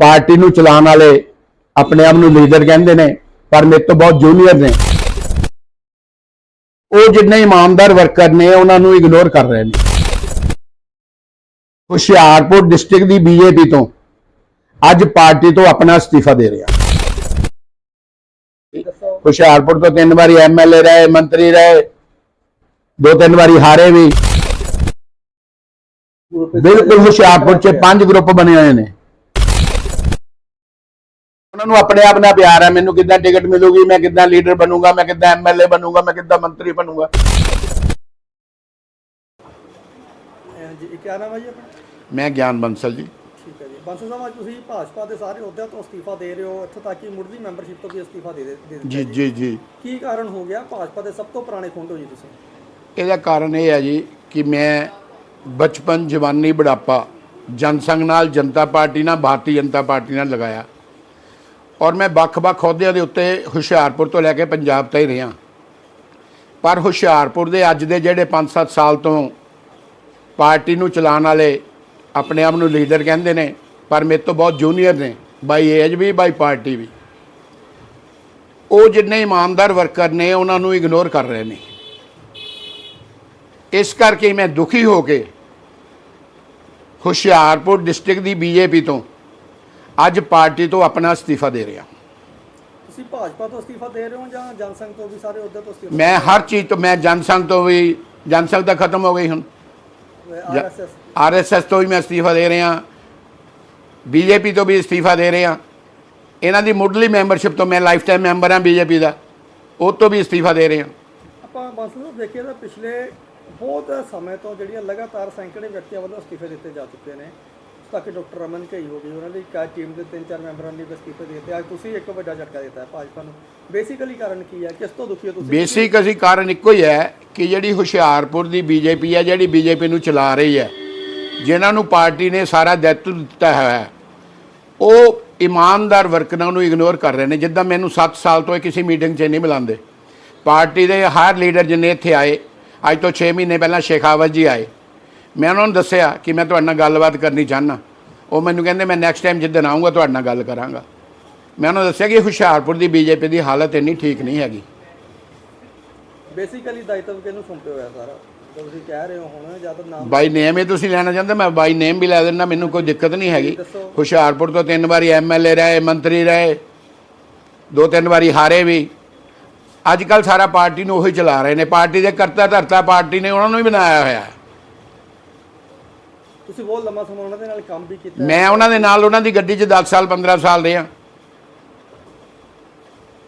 Party ਨੂੰ ਚਲਾਉਣ ਵਾਲੇ ਆਪਣੇ ਆਪ ਨੂੰ ਲੀਡਰ ਕਹਿੰਦੇ ਨੇ, ਪਰ ਮੇਰੇ ਤੋਂ ਬਹੁਤ ਜੂਨੀਅਰ ਨੇ। ਉਹ ਜਿੰਨੇ ਇਮਾਨਦਾਰ ਵਰਕਰ ਨੇ, ਉਹਨਾਂ ਨੂੰ ਇਗਨੋਰ ਕਰ ਰਹੇ ਨੇ। ਹੁਸ਼ਿਆਰਪੁਰ ਡਿਸਟ੍ਰਿਕਟ ਦੀ ਬੀਜੇਪੀ ਤੋਂ ਅੱਜ ਪਾਰਟੀ ਤੋਂ ਆਪਣਾ ਅਸਤੀਫਾ ਦੇ ਰਿਹਾ। ਹੁਸ਼ਿਆਰਪੁਰ ਤੋਂ ਤਿੰਨ ਵਾਰੀ ਐਮਐਲਏ ਰਹੇ, ਮੰਤਰੀ ਰਹੇ ਦੋ ਤਿੰਨ ਵਾਰੀ ਹਾਰੇ ਵੀ। ਬਿਲਕੁਲ ਹੁਸ਼ਿਆਰਪੁਰ 'ਚ ਪੰਜ ਗਰੁੱਪ ਬਣੇ ਹੋਏ ਨੇ। ਉਹਨਾਂ ਨੂੰ ਆਪਣੇ ਆਪ ਨਾਲ ਪਿਆਰ ਹੈ ਮੈਨੂੰ ਕਿੱਦਾਂ ਟਿਕਟ ਮਿਲੂਗੀ ਮੈਂ ਕਿੱਦਾਂ ਲੀਡਰ ਬਣੂੰਗਾ ਮੈਂ ਕਿੱਦਾਂ ਐਮਐਲਏ ਬਣੂੰਗਾ ਮੈਂ ਕਿੱਦਾਂ ਮੰਤਰੀ ਬਣੂੰਗਾ। ਜੀ ਇਹ ਕਿਆ ਨਾਮ ਹੈ ਜੀ ਆਪਣਾ? ਮੈਂ ਗਿਆਨ ਬੰਸਲ ਜੀ। ਠੀਕ ਹੈ ਜੀ। ਬੰਸਲ ਸਾਹਿਬ ਅੱਜ ਤੁਸੀਂ ਭਾਜਪਾ ਦੇ ਸਾਰੇ ਅਹੁਦਿਆਂ ਤੋਂ ਅਸਤੀਫਾ ਦੇ ਰਹੇ ਹੋ ਇੱਥੋਂ ਤੱਕ ਕਿ ਮੁੱਢਲੀ ਮੈਂਬਰਸ਼ਿਪ ਤੋਂ ਵੀ ਅਸਤੀਫਾ ਦੇ ਦੇ ਦੇ ਦਿੱਤਾ ਜੀ। ਜੀ ਜੀ। ਕੀ ਕਾਰਨ ਹੋ ਗਿਆ ਭਾਜਪਾ ਦੇ ਸਭ ਤੋਂ ਪੁਰਾਣੇ ਖੁੰਡ ਹੋ ਜੀ ਤੁਸੀਂ? ਇਹਦਾ ਕਾਰਨ ਇਹ ਹੈ ਜੀ ਕਿ ਮੈਂ ਬਚਪਨ ਜਵਾਨੀ ਬੁਢਾਪਾ ਜਨਸੰਘ ਨਾਲ ਜਨਤਾ ਪਾਰਟੀ ਨਾਲ ਭਾਰਤੀ ਜਨਤਾ ਪਾਰਟੀ ਨਾਲ ਲਗਾਇਆ। ਔਰ ਮੈਂ ਵੱਖ-ਵੱਖ ਅਹੁਦਿਆਂ ਦੇ ਉੱਤੇ ਹੁਸ਼ਿਆਰਪੁਰ ਤੋਂ ਲੈ ਕੇ ਪੰਜਾਬ ਤੱਕ ਰਿਹਾ। ਪਰ ਹੁਸ਼ਿਆਰਪੁਰ ਦੇ ਅੱਜ ਦੇ ਜਿਹੜੇ 5-7 ਸਾਲ ਤੋਂ ਪਾਰਟੀ ਨੂੰ ਚਲਾਉਣ ਵਾਲੇ ਆਪਣੇ ਆਪ ਨੂੰ ਲੀਡਰ ਕਹਿੰਦੇ ਨੇ, ਪਰ ਮੇਰੇ ਤੋਂ ਬਹੁਤ ਜੂਨੀਅਰ ਨੇ, ਬਾਈ ਏਜ ਵੀ, ਬਾਈ ਪਾਰਟੀ ਵੀ। ਉਹ ਜਿੰਨੇ ਇਮਾਨਦਾਰ ਵਰਕਰ ਨੇ, ਉਹਨਾਂ ਨੂੰ ਇਗਨੋਰ ਕਰ ਰਹੇ ਨੇ। ਇਸ ਕਰਕੇ ਮੈਂ ਦੁਖੀ ਹੋ ਕੇ ਹੁਸ਼ਿਆਰਪੁਰ ਡਿਸਟ੍ਰਿਕਟ ਦੀ ਬੀਜੇਪੀ ਤੋਂ ਅੱਜ ਪਾਰਟੀ ਤੋਂ ਆਪਣਾ ਅਸਤੀਫਾ ਦੇ ਰਿਹਾ। ਤੁਸੀਂ ਭਾਜਪਾ ਤੋਂ ਅਸਤੀਫਾ ਦੇ ਰਹੇ ਹੋ ਜਾਂ ਜਨਸੰਘ ਤੋਂ ਵੀ ਸਾਰੇ ਅਹੁਦਿਆਂ ਤੋਂ ਅਸਤੀਫਾ ਮੈਂ ਹਰ ਚੀਜ਼ ਤੋਂ ਮੈਂ ਜਨਸੰਘ ਤੋਂ ਵੀ ਜਨਸੰਘ ਤਾਂ ਖਤਮ ਹੋ ਗਈ ਹੁਣ। ਆਰਐਸਐਸ ਆਰਐਸਐਸ ਤੋਂ ਵੀ ਮੈਂ ਅਸਤੀਫਾ ਦੇ ਰਿਹਾ। ਬੀਜੇਪੀ ਤੋਂ ਵੀ ਅਸਤੀਫਾ ਦੇ ਰਿਹਾ। ਇਹਨਾਂ ਦੀ ਮੁੱਢਲੀ ਮੈਂਬਰਸ਼ਿਪ ਤੋਂ ਮੈਂ ਲਾਈਫ ਟਾਈਮ ਮੈਂਬਰ ਹਾਂ ਬੀਜੇਪੀ ਦਾ। ਉਹ ਤੋਂ ਵੀ ਅਸਤੀਫਾ ਦੇ ਰਿਹਾ। ਆਪਾਂ ਸਾਹਿਬ ਦੇਖੀਏ ਤਾਂ ਪਿਛਲੇ ਬਹੁਤ ਸਮੇਂ ਤੋਂ ਜਿਹੜੀਆਂ ਲਗਾਤਾਰ ਸੈਂਕੜੇ ਵਿਅਕਤੀਆਂ ਵੱਲੋਂ ਅਸਤੀਫੇ ਦਿੱਤੇ ਜਾ ਚੁੱਕੇ ਨੇ। ਤੱਕ ਡਾਕਟਰ ਰਮਨ ਘਈ ਹੋ ਗਈ ਉਹਨਾਂ ਦੀ ਕਾ ਟੀਮ ਦੇ ਤਿੰਨ ਚਾਰ ਮੈਂਬਰਾਂ ਨੇ ਅਸਤੀਫੇ ਦੇ ਦਿੱਤੇ। ਅੱਜ ਤੁਸੀਂ ਇੱਕ ਵੱਡਾ ਝਟਕਾ ਦਿੱਤਾ ਹੈ ਭਾਜਪਾ ਨੂੰ। ਬੇਸਿਕਲੀ ਕਾਰਨ ਕੀ ਹੈ? ਕਿਸ ਤੋਂ ਦੁਖੀ ਹੋ ਤੁਸੀਂ? ਬੇਸਿਕ ਅਸੀਂ ਕਾਰਨ ਇੱਕੋ ਹੀ ਹੈ ਕਿ ਜਿਹੜੀ ਹੁਸ਼ਿਆਰਪੁਰ ਦੀ ਬੀਜੇਪੀ ਹੈ, ਜਿਹੜੀ ਬੀਜੇਪੀ ਨੂੰ ਚਲਾ ਰਹੀ ਹੈ, ਜਿਨ੍ਹਾਂ ਨੂੰ ਪਾਰਟੀ ਨੇ ਸਾਰਾ ਦਾਇਿਤਵ ਦਿੱਤਾ ਹੋਇਆ ਹੈ, ਉਹ ਇਮਾਨਦਾਰ ਵਰਕਰਾਂ ਨੂੰ ਇਗਨੋਰ ਕਰ ਰਹੇ ਨੇ। ਜਿੱਦਾਂ ਮੈਨੂੰ 7 ਸਾਲ ਤੋਂ ਇਹ ਕਿਸੇ ਮੀਟਿੰਗ 'ਚ ਨਹੀਂ ਮਿਲਾਉਂਦੇ। ਪਾਰਟੀ ਦੇ ਹਰ ਲੀਡਰ ਜਿੰਨੇ ਇੱਥੇ ਆਏ, ਅੱਜ ਤੋਂ 6 ਮਹੀਨੇ ਪਹਿਲਾਂ ਸ਼ੇਖਾਵਤ ਜੀ ਆਏ। ਮੈਂ ਉਹਨਾਂ ਨੂੰ ਦੱਸਿਆ ਕਿ ਮੈਂ ਤੁਹਾਡੇ ਨਾਲ ਗੱਲਬਾਤ ਕਰਨੀ ਚਾਹਨਾ ਉਹ ਮੈਨੂੰ ਕਹਿੰਦੇ ਮੈਂ ਨੈਕਸਟ ਟਾਈਮ ਜਿੱਦਣ ਆਊਂਗਾ ਤੁਹਾਡੇ ਨਾਲ ਗੱਲ ਕਰਾਂਗਾ। ਮੈਂ ਉਹਨਾਂ ਨੂੰ ਦੱਸਿਆ ਕਿ ਹੁਸ਼ਿਆਰਪੁਰ ਦੀ ਬੀਜੇਪੀ ਦੀ ਹਾਲਤ ਇੰਨੀ ਠੀਕ ਨਹੀਂ ਹੈਗੀ। ਬੇਸਿਕਲੀ ਦਾਇਿਤਵ ਕਿਹਨੂੰ ਸੌਂਪਿਆ ਹੋਇਆ ਸਾਰਾ? ਤੁਸੀਂ ਕਹਿ ਰਹੇ ਹੋ ਹੁਣ ਜਾਂ ਤਾਂ ਨਾਮ ਬਾਈ ਨੇਮ ਹੀ ਤੁਸੀਂ ਲੈਣਾ ਚਾਹੁੰਦੇ ਮੈਂ ਬਾਈ ਨੇਮ ਵੀ ਲੈ ਦਿੰਦਾ ਮੈਨੂੰ ਕੋਈ ਦਿੱਕਤ ਨਹੀਂ ਹੈਗੀ। ਹੁਸ਼ਿਆਰਪੁਰ ਤੋਂ ਤਿੰਨ ਵਾਰੀ ਐਮਐਲਏ ਰਹੇ ਮੰਤਰੀ ਰਹੇ ਦੋ ਤਿੰਨ ਵਾਰੀ ਹਾਰੇ ਵੀ। ਅੱਜ ਕੱਲ ਸਾਰਾ ਪਾਰਟੀ ਨੂੰ ਉਹੀ ਚਲਾ ਰਹੇ ਨੇ ਪਾਰਟੀ ਦੇ ਕਰਤਾ ਧਰਤਾ ਪਾਰਟੀ ਨੇ ਉਹਨਾਂ ਨੂੰ ਹੀ ਬਣਾਇਆ ਹੋਇਆ ਹੈ। ਤੁਸੀਂ ਬਹੁਤ ਲੰਮਾ ਸਮਾਂ ਉਹਨਾਂ ਦੇ ਨਾਲ ਕੰਮ ਵੀ ਕੀਤਾ। ਮੈਂ ਉਹਨਾਂ ਦੇ ਨਾਲ ਉਹਨਾਂ ਦੀ ਗੱਡੀ 'ਚ 10 ਸਾਲ 15 ਸਾਲ ਰਿਹਾ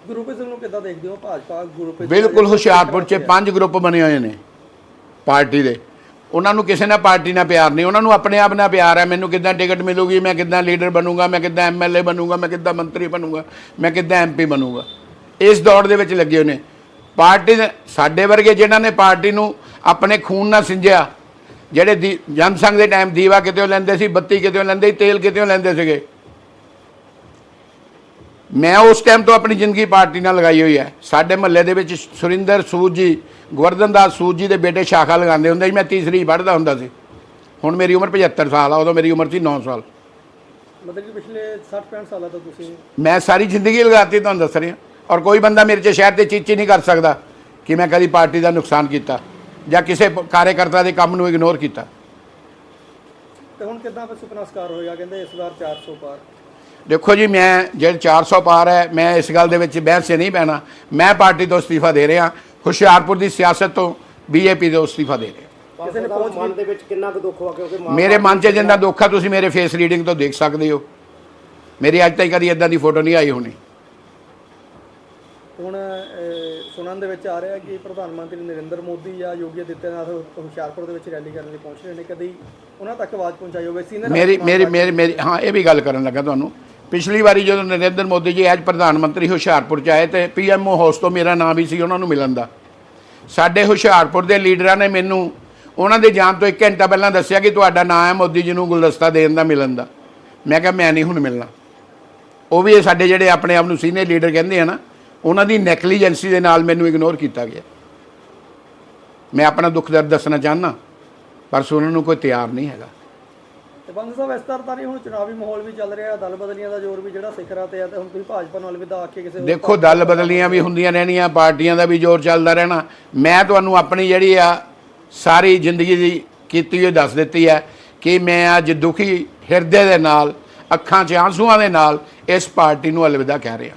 ਗਰੁੱਪਿਜ਼ਮ ਨੂੰ ਕਿੱਦਾਂ ਦੇਖਦੇ ਹੋ? ਭਾਜਪਾ ਗਰੁੱਪ ਬਿਲਕੁਲ ਹੁਸ਼ਿਆਰਪੁਰ 'ਚ ਪੰਜ ਗਰੁੱਪ ਬਣੇ ਹੋਏ ਨੇ ਪਾਰਟੀ ਦੇ। ਉਹਨਾਂ ਨੂੰ ਕਿਸੇ ਨਾਲ ਪਾਰਟੀ ਨਾਲ ਪਿਆਰ ਨਹੀਂ। ਉਹਨਾਂ ਨੂੰ ਆਪਣੇ ਆਪ ਨਾਲ ਪਿਆਰ ਹੈ। ਮੈਨੂੰ ਕਿੱਦਾਂ ਟਿਕਟ ਮਿਲੂਗੀ ਮੈਂ ਕਿੱਦਾਂ ਲੀਡਰ ਬਣੂੰਗਾ ਮੈਂ ਕਿੱਦਾਂ ਐਮਐਲਏ ਬਣੂੰਗਾ ਮੈਂ ਕਿੱਦਾਂ ਮੰਤਰੀ ਬਣੂੰਗਾ ਮੈਂ ਕਿੱਦਾਂ ਐਮਪੀ ਬਣੂੰਗਾ। ਇਸ ਦੌੜ ਦੇ ਵਿੱਚ ਲੱਗੇ ਹੋਏ ਨੇ। ਪਾਰਟੀ ਦੇ ਸਾਡੇ ਵਰਗੇ ਜਿਨ੍ਹਾਂ ਨੇ ਪਾਰਟੀ ਨੂੰ ਆਪਣੇ ਖੂਨ ਨਾਲ ਸਿੰਜਿਆ ਜਿਹੜੇ ਜਨਸੰਘ ਦੇ ਟਾਈਮ ਦੀਵਾ ਕਿਤੇੋਂ ਲੈਂਦੇ ਸੀ ਬੱਤੀ ਕਿਤੇੋਂ ਲੈਂਦੇ ਸੀ ਤੇਲ ਕਿਤੇੋਂ ਲੈਂਦੇ ਸੀਗੇ? ਮੈਂ ਉਸ ਟਾਈਮ ਤੋਂ ਆਪਣੀ ਜ਼ਿੰਦਗੀ ਪਾਰਟੀ ਨਾਲ ਲਗਾਈ ਹੋਈ ਹੈ। ਸਾਡੇ ਮਹੱਲੇ ਦੇ ਵਿੱਚ ਸੁਰਿੰਦਰ ਸੂਦ ਜੀ ਗਵਰਧਨ ਦਾਸ ਸੂਦ ਜੀ ਦੇ ਬੇਟੇ ਸ਼ਾਖਾ ਲਗਾਉਂਦੇ ਹੁੰਦੇ ਸੀ। ਮੈਂ ਤੀਸਰੀ ਪੜ੍ਹਦਾ ਹੁੰਦਾ ਸੀ। ਹੁਣ ਮੇਰੀ ਉਮਰ 75 ਸਾਲ ਆ ਉਦੋਂ ਮੇਰੀ ਉਮਰ ਸੀ 9 ਸਾਲ। ਮਤਲਬ ਕਿ ਪਿਛਲੇ 60 65 ਸਾਲਾਂ ਤੋਂ ਤੁਸੀਂ ਮੈਂ ਸਾਰੀ ਜ਼ਿੰਦਗੀ ਲਗਾਤੀ ਤੁਹਾਨੂੰ ਦੱਸ ਰਿਹਾ। ਔਰ ਕੋਈ ਬੰਦਾ ਮੇਰੇ 'ਚ ਸ਼ਹਿਰ ਤੇ ਚੀਚੀ ਨਹੀਂ ਕਰ ਸਕਦਾ ਕਿ ਮੈਂ ਕਦੀ ਪਾਰਟੀ ਦਾ ਨੁਕਸਾਨ ਕੀਤਾ। ਜਾਂ ਕਿਸੇ ਕਾਰਜਕਰਤਾ ਦੇ ਕੰਮ ਨੂੰ ਇਗਨੋਰ ਕੀਤਾ। ਤੇ ਹੁਣ ਕਿੱਦਾਂ ਫਿਰ ਸੁਪਨਾ ਸਕਾਰ ਹੋਏਗਾ ਕਹਿੰਦੇ ਇਸ ਵਾਰ 400 ਪਾਰ। ਦੇਖੋ ਜੀ ਮੈਂ ਜਿਹੜੇ 400 ਪਾਰ ਹੈ ਮੈਂ ਇਸ ਗੱਲ ਦੇ ਵਿੱਚ ਬਹਿਸ 'ਚ ਨਹੀਂ ਪੈਣਾ ਮੈਂ ਪਾਰਟੀ ਤੋਂ ਅਸਤੀਫਾ ਦੇ ਰਿਹਾ। ਹੁਸ਼ਿਆਰਪੁਰ ਦੀ ਸਿਆਸਤ ਤੋਂ ਬੀਜੇਪੀ ਤੋਂ ਅਸਤੀਫਾ ਦੇ ਰਿਹਾ। ਕਿਸੇ ਨੇ ਦਾ ਪਹੁੰਚ ਮਨ ਦੇ ਵਿੱਚ ਕਿੰਨਾ ਕੁ ਦੁੱਖ ਹੋਇਆ? ਕਿਉਂਕਿ ਮੇਰੇ ਮਨ 'ਚ ਜਿੰਨਾ ਦੁੱਖ ਆ ਤੁਸੀਂ ਮੇਰੇ ਫੇਸ ਰੀਡਿੰਗ ਤੋਂ ਦੇਖ ਸਕਦੇ ਹੋ। ਮੇਰੀ ਅੱਜ ਤਾਈਂ ਕਦੀ ਇਦਾਂ ਦੀ ਫੋਟੋ ਨਹੀਂ ਆਈ ਹੋਣੀ। ਹੁਣ ਸੁਣਨ ਦੇ ਵਿੱਚ ਆ ਰਿਹਾ ਕਿ ਪ੍ਰਧਾਨ ਮੰਤਰੀ ਨਰਿੰਦਰ ਮੋਦੀ ਜਾਂ ਯੋਗੀ ਆਦਿੱਤਿਆਨਾਥ ਹੁਸ਼ਿਆਰਪੁਰ ਦੇ ਵਿੱਚ ਰੈਲੀ ਕਰਨ ਲਈ ਪਹੁੰਚ ਰਹੇ ਨੇ। ਕਦੀ ਉਹਨਾਂ ਤੱਕ ਆਵਾਜ਼ ਪਹੁੰਚਾਈ ਹੋਵੇ? ਸੀਨੀਅਰ ਮੇਰੀ ਮੇਰੀ ਮੇਰੀ ਮੇਰੀ ਹਾਂ ਇਹ ਵੀ ਗੱਲ ਕਰਨ ਲੱਗਾ ਤੁਹਾਨੂੰ। ਪਿਛਲੀ ਵਾਰੀ ਜਦੋਂ ਨਰਿੰਦਰ ਮੋਦੀ ਜੀ ਐਜ ਪ੍ਰਧਾਨ ਮੰਤਰੀ ਹੁਸ਼ਿਆਰਪੁਰ 'ਚ ਆਏ ਤੇ ਪੀਐਮਓ ਹਾਊਸ ਤੋਂ ਮੇਰਾ ਨਾਮ ਵੀ ਸੀ ਉਹਨਾਂ ਨੂੰ ਮਿਲਣ ਦਾ। ਸਾਡੇ ਹੁਸ਼ਿਆਰਪੁਰ ਦੇ ਲੀਡਰਾਂ ਨੇ ਮੈਨੂੰ ਉਹਨਾਂ ਦੇ ਜਾਣ ਤੋਂ 1 ਘੰਟਾ ਪਹਿਲਾਂ ਦੱਸਿਆ ਕਿ ਤੁਹਾਡਾ ਨਾਮ ਹੈ ਮੋਦੀ ਜੀ ਨੂੰ ਗੁਲਦਸਤਾ ਦੇਣ ਦਾ ਮਿਲਣ ਦਾ। ਮੈਂ ਕਿਹਾ ਮੈਂ ਨਹੀਂ ਹੁਣ ਮਿਲਣਾ। ਉਹ ਵੀ ਇਹ ਸਾਡੇ ਜਿਹੜੇ ਆਪਣੇ ਆਪ ਨੂੰ ਸੀਨੀਅਰ ਲੀਡਰ ਕਹਿੰਦੇ ਆ ਨਾ ਉਹਨਾਂ ਦੀ ਨੈਗਲੀਜੈਂਸੀ ਦੇ ਨਾਲ ਮੈਨੂੰ ਇਗਨੋਰ ਕੀਤਾ ਗਿਆ। ਮੈਂ ਆਪਣਾ ਦੁੱਖ ਦਰਦ ਦੱਸਣਾ ਚਾਹੁੰਦਾ ਪਰ ਸੁਣਨ ਨੂੰ ਕੋਈ ਤਿਆਰ ਨਹੀਂ ਹੈਗਾ। ਤੇ ਬੰਦ ਸਾਹਿਬ ਇਸ ਤਰ੍ਹਾਂ ਤਾਂ ਨਹੀਂ ਹੁਣ ਚੁਣਾਵੀ ਮਾਹੌਲ ਵੀ ਚੱਲ ਰਿਹਾ ਦਲ ਬਦਲੀਆਂ ਦਾ ਜ਼ੋਰ ਵੀ ਜਿਹੜਾ ਸਿਖਰਾਂ ਤੇ ਆ ਤੇ ਹੁਣ ਤੁਸੀਂ ਭਾਜਪਾ ਨੂੰ ਅਲਵਿਦਾ ਆਖੇ ਕਿਸੇ ਹੋਰ ਦੇਖੋ ਦਲ ਬਦਲੀਆਂ ਵੀ ਹੁੰਦੀਆਂ ਰਹਿਣੀਆਂ ਪਾਰਟੀਆਂ ਦਾ ਵੀ ਜ਼ੋਰ ਚੱਲਦਾ ਰਹਿਣਾ। ਮੈਂ ਤੁਹਾਨੂੰ ਆਪਣੀ ਜਿਹੜੀ ਆ ਸਾਰੀ ਜ਼ਿੰਦਗੀ ਦੀ ਕੀਤੀ ਹੋਈ ਦੱਸ ਦਿੱਤੀ ਹੈ ਕਿ ਮੈਂ ਅੱਜ ਦੁਖੀ ਹਿਰਦੇ ਦੇ ਨਾਲ ਅੱਖਾਂ 'ਚ ਆਂਸੂਆਂ ਦੇ ਨਾਲ ਇਸ ਪਾਰਟੀ ਨੂੰ ਅਲਵਿਦਾ ਕਹਿ ਰਿਹਾ।